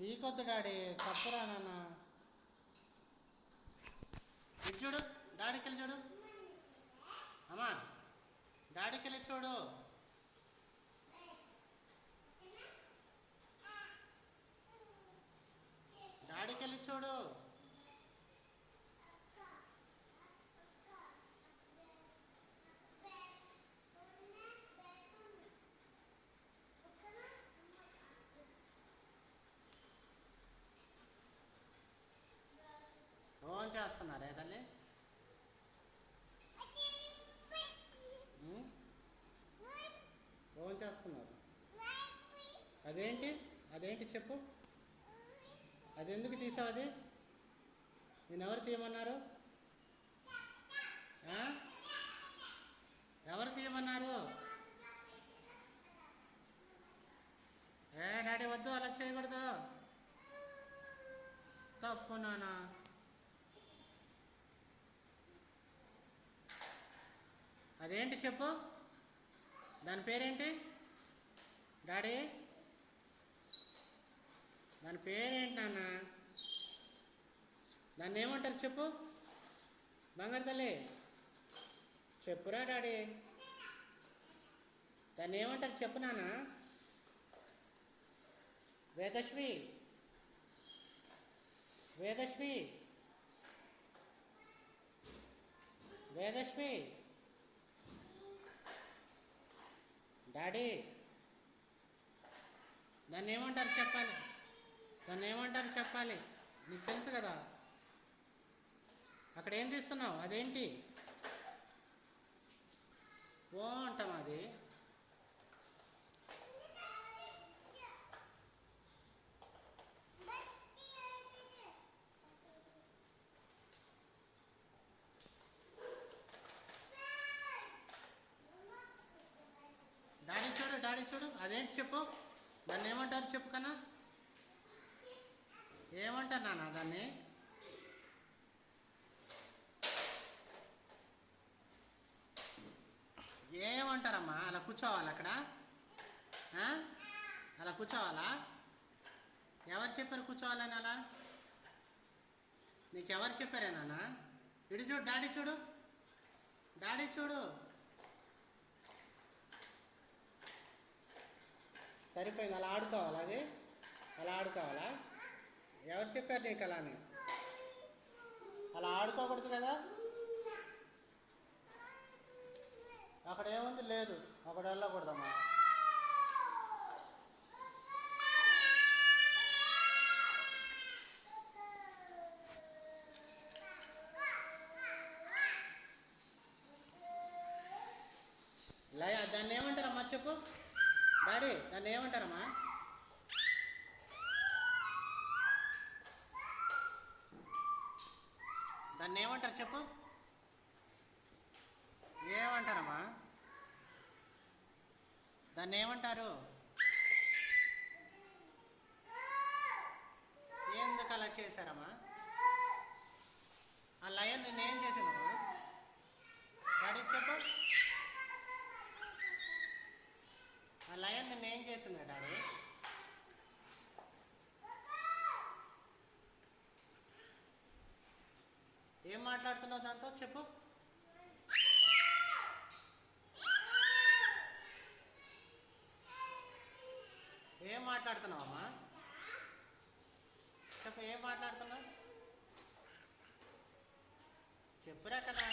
పీకొద్దు daddy తప్పురా నాన్న. ఇటు చూడు డాడీకి వెళ్ళి చూడు. అమ్మా డాడీకి వెళ్ళి చూడు. డాడీకి వెళ్ళి చూడు. ఫోన్ చేస్తున్నారే తల్లి? భోజనం ఫోన్ చేస్తున్నారు? అదేంటి? అదేంటి చెప్పు. అది ఎందుకు తీసావు అది? నేను ఎవరు తీయమన్నారు? ఎవరు తీయమన్నారు ఏ డాడీ వద్దు అలా చేయకూడదు తప్పు నానా అదేంటి చెప్పు? దాని పేరేంటి? డాడీ? దాని పేరేంటి నాన్న? దాన్ని ఏమంటారు చెప్పు? బంగారు తల్లి. చెప్పురా డాడీ. దాన్ని ఏమంటారు చెప్పు నాన్న? వేదశ్రీ వేదశ్రీ వేదశ్రీ డాడీ దాన్ని ఏమంటారు చెప్పాలి? దాన్ని ఏమంటారు చెప్పాలి? నీకు తెలుసు కదా. అక్కడ ఏం తీస్తున్నావు? అదేంటి? ఓ అంటాం అది డాడీ చూడు అదేంటి చెప్పు? దాన్ని ఏమంటారు చెప్పు కన్నా? ఏమంటారు నాన్న దాన్ని? ఏమంటారమ్మా? అలా కూర్చోవాలి అక్కడ? అలా కూర్చోవాలా? ఎవరు చెప్పారు కూర్చోవాలని అలా? నీకెవరు చెప్పారే నాన్న? ఇటు చూడు డాడీ చూడు. డాడీ చూడు. సరిపోయింది. అలా ఆడుకోవాలా. అది అలా ఆడుకోవాలా? ఎవరు చెప్పారు నీకు అలా అని? అలా ఆడుకోకూడదు కదా? అక్కడ ఏముంది? లేదు. అక్కడ వెళ్ళకూడదమ్మా. లయ దాన్ని ఏమంటారమ్మా చెప్పు? డాడీ దాన్ని ఏమంటారమ్మా? దాన్ని ఏమంటారు చెప్పు? ఏమంటారమ్మా? దాన్ని ఏమంటారు? ఎందుకు అలా చేశారమ్మా ఆ లయన్ నిన్నేం చేసిందమ్మా డాడీ చెప్పు ఆ ఏం నిన్నేం డాడీ? ఏం మాట్లాడుతున్నావు దాంతో? చెప్పు. ఏం మాట్లాడుతున్నావమ్మా? చెప్పు ఏం మాట్లాడుతున్నావు? చెప్పురా కదా.